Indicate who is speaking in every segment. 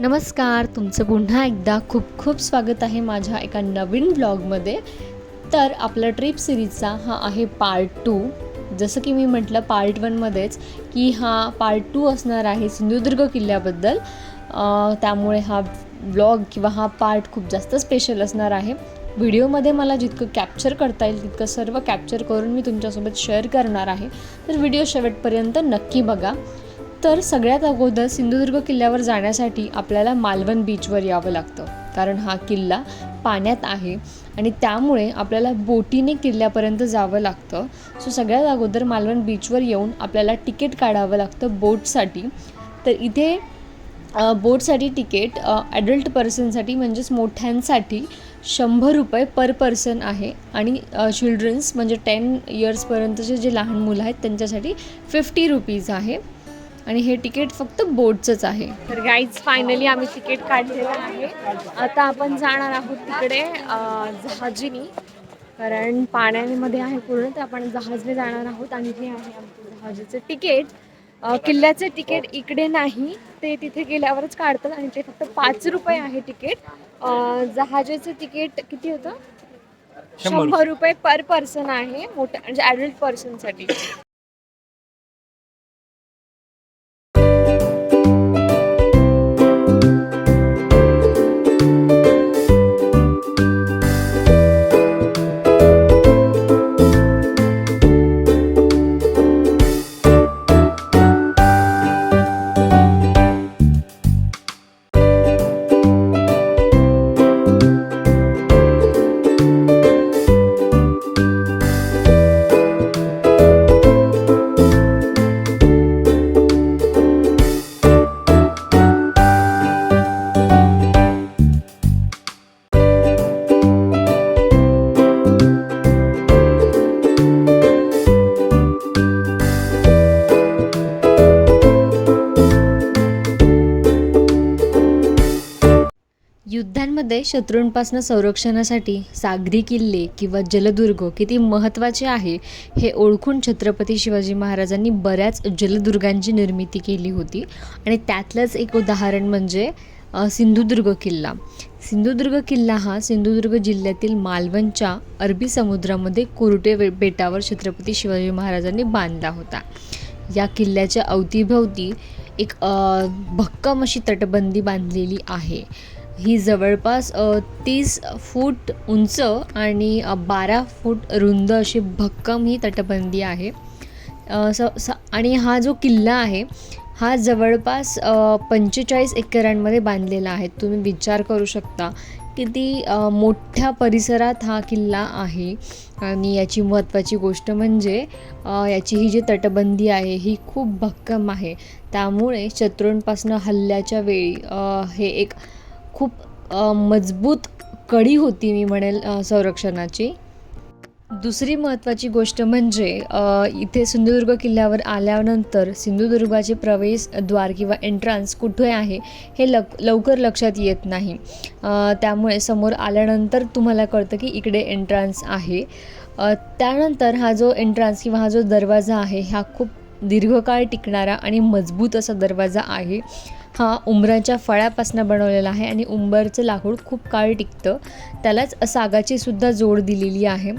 Speaker 1: नमस्कार तुमचं पुन्हा एकदा खूप खूप स्वागत आहे माझ्या एका नवीन ब्लॉगमध्ये तर आपला ट्रिप सिरीजचा हा आहे पार्ट टू जसं की मी म्हटलं पार्ट वनमध्येच की हा पार्ट टू असणार आहे सिंधुदुर्ग किल्ल्याबद्दल. त्यामुळे हा ब्लॉग किंवा हा पार्ट खूप जास्त स्पेशल असणार आहे. व्हिडिओमध्ये मला जितकं कॅप्चर करता येईल तितकं सर्व कॅप्चर करून मी तुमच्यासोबत शेअर करणार आहे. तर व्हिडिओ शेवटपर्यंत नक्की बघा. तर सगळ्यात अगोदर सिंधुदुर्ग किल्ल्यावर जाण्यासाठी आपल्याला मालवण बीचवर यावं लागतं. कारण हा किल्ला पाण्यात आहे आणि त्यामुळे आपल्याला बोटीने किल्ल्यापर्यंत जावं लागतं. सो सगळ्यात अगोदर मालवण बीचवर येऊन आपल्याला तिकीट काढावं लागतं बोटसाठी. तर इथे बोटसाठी तिकीट ॲडल्ट पर्सनसाठी म्हणजेच मोठ्यांसाठी शंभर रुपये पर पर्सन आहे. आणि चिल्ड्रन्स म्हणजे टेन इयर्सपर्यंतचे जे लहान मुलं आहेत त्यांच्यासाठी फिफ्टी रुपीज आहे. आणि हे तिकीट फक्त बोटचंच आहे. तर गाईज फायनली आम्ही तिकीट काढलेलं आहे. आता आपण जाणार आहोत तिकडे अ, जहाजीनी. कारण पाण्यामध्ये आहे पूर्ण तर आपण जहाजने जाणार आहोत. आणि हे आहे आमचं जहाजीचं तिकीट. अ, किल्ल्याचे तिकीट इकडे नाही. ते तिथे गेल्यावरच काढतात आणि ते फक्त पाच रुपये आहे तिकीट. अ, जहाजाचं तिकीट किती होतं? शंभर रुपये पर पर्सन आहे. मोठ्या म्हणजे ॲडल्ट पर्सनसाठी युद्धांमध्ये शत्रूंपासून संरक्षणासाठी सागरी किल्ले किंवा जलदुर्ग किती महत्त्वाचे आहे हे ओळखून छत्रपती शिवाजी महाराजांनी बऱ्याच जलदुर्गांची निर्मिती केली होती. आणि त्यातलंच एक उदाहरण म्हणजे सिंधुदुर्ग किल्ला. सिंधुदुर्ग किल्ला हा सिंधुदुर्ग जिल्ह्यातील मालवणच्या अरबी समुद्रामध्ये कुरुटे बेटावर छत्रपती शिवाजी महाराजांनी बांधला होता. या किल्ल्याच्या अवतीभवती एक भक्कम अशी तटबंदी बांधलेली आहे. ही जवळपास तीस फूट उंच आणि बारा फूट रुंद अशी भक्कम ही तटबंदी आहे. स स आणि हा जो किल्ला आहे हा जवळपास पंचेचाळीस एकरांमध्ये बांधलेला आहे. तुम्ही विचार करू शकता किती मोठ्या परिसरात हा किल्ला आहे. आणि याची महत्त्वाची गोष्ट म्हणजे याची ही जी तटबंदी आहे ही खूप भक्कम आहे. त्यामुळे शत्रूंपासून हल्ल्याच्या वेळी हे एक खूप मजबूत कडी होती मी म्हणेल संरक्षणाची. दुसरी महत्त्वाची गोष्ट म्हणजे इथे सिंधुदुर्ग किल्ल्यावर आल्यानंतर सिंधुदुर्गाचे प्रवेशद्वार किंवा एंट्रान्स कुठे आहे हे लक लवकर लक्षात येत नाही. त्यामुळे समोर आल्यानंतर तुम्हाला कळतं की इकडे एंट्रान्स आहे. त्यानंतर हा जो एंट्रान्स किंवा हा जो दरवाजा आहे हा खूप दीर्घकाळ टिकणारा आणि मजबूत असा दरवाजा आहे. हा उंबराच्या फळ्यापासून बनवलेला आहे आणि उंबरचं लाकूड खूप काळ टिकतं. त्यालाच सागाची सुद्धा जोड दिलेली आहे.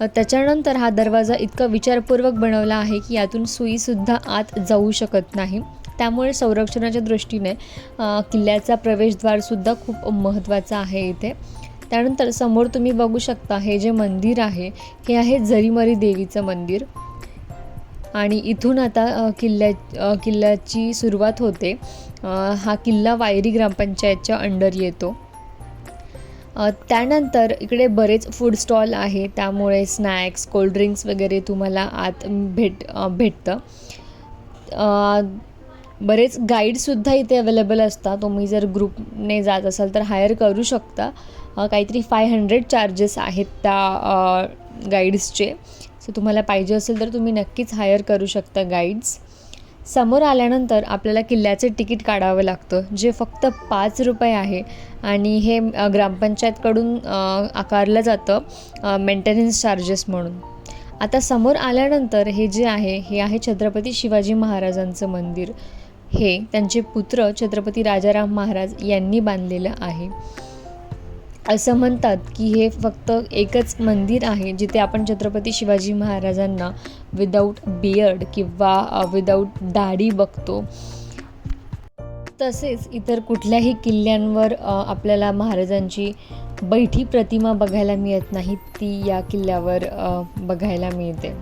Speaker 1: त्याच्यानंतर हा दरवाजा इतका विचारपूर्वक बनवला आहे की यातून सुईसुद्धा आत जाऊ शकत नाही. त्यामुळे संरक्षणाच्या दृष्टीने किल्ल्याचा प्रवेशद्वारसुद्धा खूप महत्त्वाचा आहे इथे. त्यानंतर समोर तुम्ही बघू शकता हे जे मंदिर आहे हे आहे जरीमरी देवीचं मंदिर. आणि इथून आता किल्ल्या किल्ल्याची सुरुवात होते. हा किल्ला वायरी ग्रामपंचायतच्या अंडर येतो. त्यानंतर इकडे बरेच फूड स्टॉल आहे. त्यामुळे स्नॅक्स कोल्ड्रिंक्स वगैरे तुम्हाला आत भेट भेटतं. बरेच गाईडसुद्धा इथे अवेलेबल असतात. तुम्ही जर ग्रुपने जात असाल तर हायर करू शकता. काहीतरी फाय हंड्रेड चार्जेस आहेत त्या गाईड्सचे सो तुम्हाला पाहिजे असेल तर तुम्ही नक्कीच हायर करू शकता गाईड्स समोर आल्यानंतर आपल्याला किल्ल्याचे तिकीट काढावं लागतं जे फक्त पाच रुपये आहे. आणि हे ग्रामपंचायतकडून आकारलं जातं मेंटेनन्स चार्जेस म्हणून. आता समोर आल्यानंतर हे जे आहे हे आहे छत्रपती शिवाजी महाराजांचं मंदिर. हे त्यांचे पुत्र छत्रपती राजाराम महाराज यांनी बांधलेलं आहे. असं म्हणतात की हे फक्त एकच मंदिर आहे जिथे आपण छत्रपती शिवाजी महाराजांना विदाऊट बियर्ड किंवा विदाऊट दाढी बघतो. तसेच इतर कुठल्याही किल्ल्यांवर आपल्याला महाराजांची बैठी प्रतिमा बघायला मिळत नाही ती या किल्ल्यावर बघायला मिळते.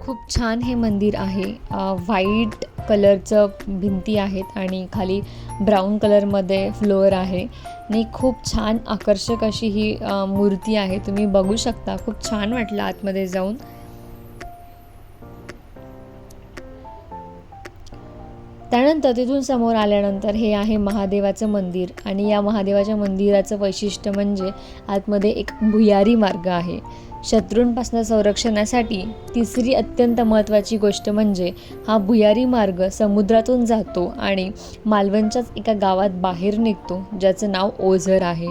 Speaker 1: खूप छान हे मंदिर आहे. व्हाईट कलरचं भिंती आहेत आणि खाली ब्राऊन कलरमध्ये फ्लोअर आहे. आणि खूप छान आकर्षक अशी ही मूर्ती आहे. तुम्ही बघू शकता. खूप छान वाटलं आतमध्ये जाऊन. त्यानंतर तिथून समोर आल्यानंतर हे आहे महादेवाचं मंदिर. आणि या महादेवाच्या मंदिराचं वैशिष्ट्य म्हणजे आतमध्ये एक भुयारी मार्ग आहे. शत्रूंपासून संरक्षणासाठी तिसरी अत्यंत महत्त्वाची गोष्ट म्हणजे हा भुयारी मार्ग समुद्रातून जातो आणि मालवणच्याच एका गावात बाहेर निघतो ज्याचं नाव ओझर आहे.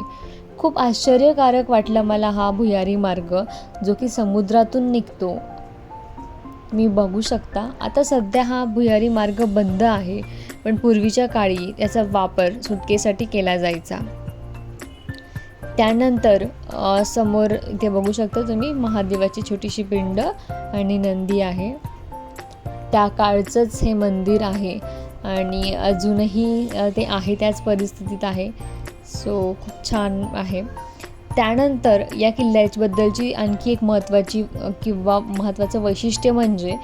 Speaker 1: खूप आश्चर्यकारक वाटला मला हा भुयारी मार्ग जो की समुद्रातून निघतो. मी बघू शकता आता सध्या हा भुयारी मार्ग बंद आहे पण पूर्वीच्या काळी याचा वापर सुटकेसाठी केला जायचा. त्यानंतर समोर इथे बघू शकता तुम्ही महादेवाची छोटीशी पिंड आणि नंदी आहे. त्या काळचंच हे मंदिर आहे आणि अजूनही ते आहे त्याच परिस्थितीत आहे. सो खूप छान आहे. त्यानंतर या किल्ल्याबद्दलची आणखी एक महत्त्वाची किंवा महत्त्वाचं वैशिष्ट्य म्हणजे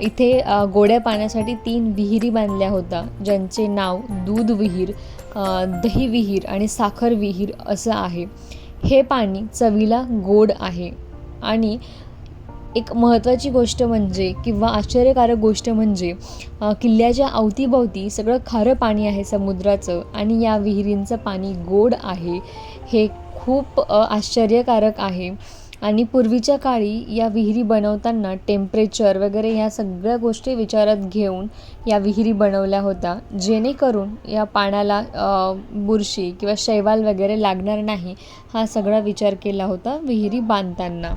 Speaker 1: इथे गोड्या पाण्यासाठी तीन विहिरी बांधल्या होत्या ज्यांचे नाव दूध विहीर दही विहीर आणि साखर विहीर असं आहे. हे पाणी चवीला गोड आहे. आणि एक महत्त्वाची गोष्ट म्हणजे किंवा आश्चर्यकारक गोष्ट म्हणजे किल्ल्याच्या अवतीभवती सगळं खारं पाणी आहे समुद्राचं आणि या विहिरींचं पाणी गोड आहे. हे खूप आश्चर्यकारक आहे. आणि पूर्वीच्या काळी या विहिरी बनवताना टेम्परेचर वगैरे या सगळ्या गोष्टी विचारात घेऊन या विहिरी बनवल्या होत्या. जेणेकरून या पाण्याला बुरशी किंवा शैवाल वगैरे लागणार नाही हा सगळा विचार केला होता विहिरी बांधताना.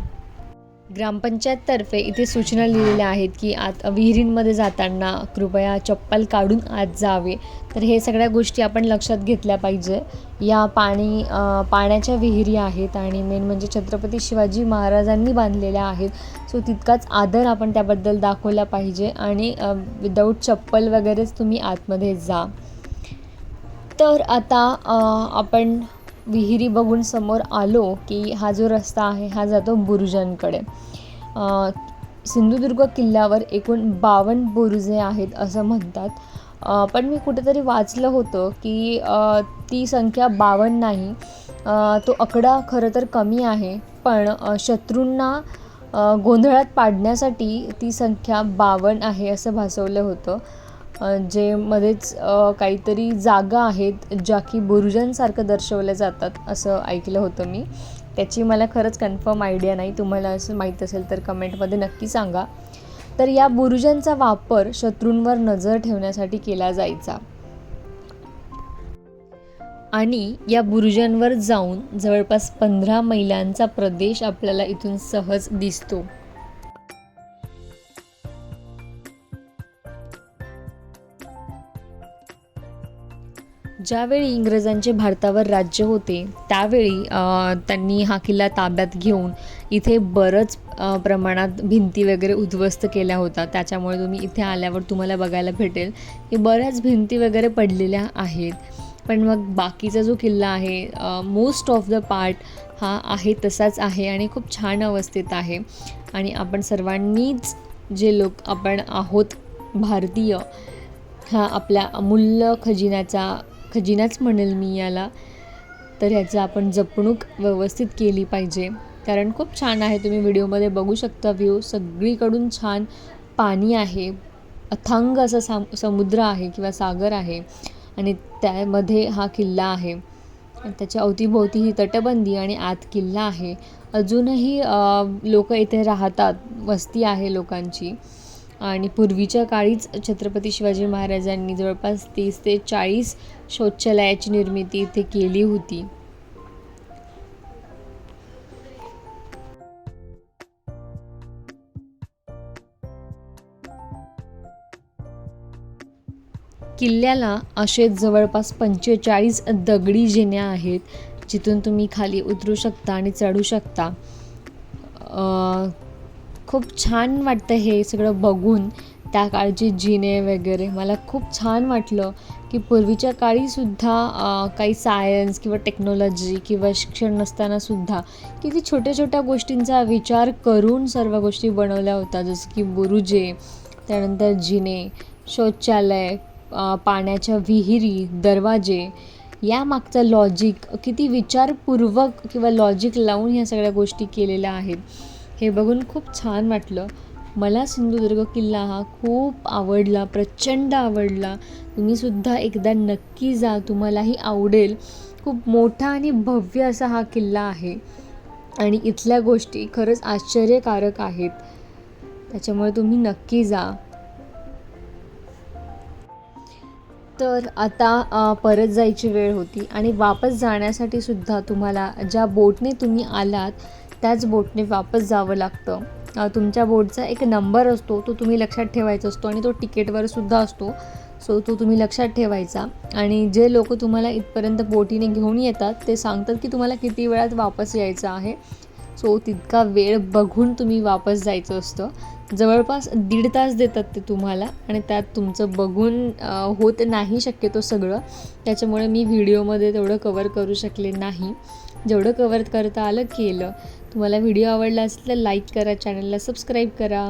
Speaker 1: ग्रामपंचायततर्फे इथे सूचना लिहिलेल्या आहेत की आत विहिरींमध्ये जाताना कृपया चप्पल काढून आत जावे. तर हे सगळ्या गोष्टी आपण लक्षात घेतल्या पाहिजे. या पाणी पाण्याच्या विहिरी आहेत आणि मेन म्हणजे छत्रपती शिवाजी महाराजांनी बांधलेल्या आहेत. सो तितकाच आदर आपण त्याबद्दल दाखवला पाहिजे आणि विदाऊट चप्पल वगैरेच तुम्ही आतमध्ये जा. तर आता आपण विहिरी बघून समोर आलो की हा जो रस्ता आहे हा जातो बुरुजांकडे. सिंधुदुर्ग किल्ल्यावर एकूण बावन्न बुरुजे आहेत असं म्हणतात. पण मी कुठेतरी वाचलं होतं की ती संख्या बावन्न नाही. तो आकडा खरं तर कमी आहे पण शत्रूंना गोंधळात पाडण्यासाठी ती संख्या बावन्न आहे असं भासवलं होतं. जे मध्येच काहीतरी जागा आहेत ज्या की बुरुजांसारखं दर्शवल्या जातात असं ऐकलं होतं मी. त्याची मला खरंच कन्फर्म आयडिया नाही. तुम्हाला असं माहीत असेल तर कमेंटमध्ये नक्की सांगा. तर या बुरुजांचा वापर शत्रूंवर नजर ठेवण्यासाठी केला जायचा. आणि या बुरुजांवर जाऊन जवळपास पंधरा मैलांचा प्रदेश आपल्याला इथून सहज दिसतो. ज्यावेळी इंग्रजांचे भारतावर राज्य होते त्यावेळी त्यांनी हा किल्ला ताब्यात घेऊन इथे बरंच प्रमाणात भिंती वगैरे उद्ध्वस्त केल्या होत्या. त्याच्यामुळे तुम्ही इथे आल्यावर तुम्हाला बघायला भेटेल की बऱ्याच भिंती वगैरे पडलेल्या आहेत. पण मग बाकीचा जो किल्ला आहे मोस्ट ऑफ द पार्ट हा आहे तसाच आहे आणि खूप छान अवस्थेत आहे. आणि आपण सर्वांनीच जे लोक आपण आहोत भारतीय हा आपल्या अमूल्य खजिन्याचा खजिनाच म्हणेल मी याला. तर ह्याचं आपण जपणूक व्यवस्थित केली पाहिजे. कारण खूप छान आहे तुम्ही व्हिडिओमध्ये बघू शकता व्ह्यू सगळीकडून छान पाणी आहे. अथांग असं साम समुद्र आहे किंवा सागर आहे. आणि त्यामध्ये हा किल्ला आहे. त्याच्या अवतीभोवती ही तटबंदी आणि आत किल्ला आहे. अजूनही लोक इथे राहतात. वस्ती आहे लोकांची. आणि पूर्वीच्या काळीच छत्रपती शिवाजी महाराजांनी जवळपास तीस ते चाळीस शौचालयाची निर्मिती इथे केली होती. किल्ल्याला असे जवळपास पंचेचाळीस दगडी जिन्या आहेत जिथून तुम्ही खाली उतरू शकता आणि चढू शकता. खूप छान वाटतं हे सगळं बघून त्या काळचे जिने वगैरे. मला खूप छान वाटलं की पूर्वीच्या काळीसुद्धा काही सायन्स किंवा टेक्नॉलॉजी किंवा शिक्षण नसतानासुद्धा किती छोट्या छोट्या गोष्टींचा विचार करून सर्व गोष्टी बनवल्या होत्या. जसं की बुरुजे त्यानंतर जिने शौचालय पाण्याच्या विहिरी दरवाजे. यामागचं लॉजिक किती विचारपूर्वक किंवा लॉजिक लावून ह्या सगळ्या गोष्टी केलेल्या आहेत. हे बघून खूप छान वाटलं. मला सिंधुदुर्ग किल्ला हा खूप आवडला प्रचंड आवडला. तुम्हीसुद्धा एकदा नक्की जा तुम्हालाही आवडेल. खूप मोठा आणि भव्य असा हा किल्ला आहे. आणि इथल्या गोष्टी खरंच आश्चर्यकारक आहेत. त्याच्यामुळे तुम्ही नक्की जा. तर आता परत जायची वेळ होती आणि वापस जाण्यासाठी सुद्धा तुम्हाला ज्या बोटने तुम्ही आलात त्याच बोटने वापस जावं लागतं. तुमच्या बोटचा एक नंबर असतो तो तुम्ही लक्षात ठेवायचा असतो आणि तो तिकीटवर सुद्धा असतो. सो तो तुम्ही लक्षात ठेवायचा. आणि जे लोक तुम्हाला इथपर्यंत बोटीने घेऊन येतात ते सांगतात की तुम्हाला किती वेळात वापस यायचं आहे. सो तितका वेळ बघून तुम्ही वापस जायचं असतं. जवळपास दीड तास देतात ते तुम्हाला आणि त्यात तुमचं बघून होत नाही शक्यतो सगळं. त्याच्यामुळे मी व्हिडिओमध्ये तेवढं कवर करू शकले नाही. जेवढं कवर करता आलं केलं. तुम्हाला व्हिडिओ आवडला असेल तर लाईक करा चॅनलला सबस्क्राईब करा.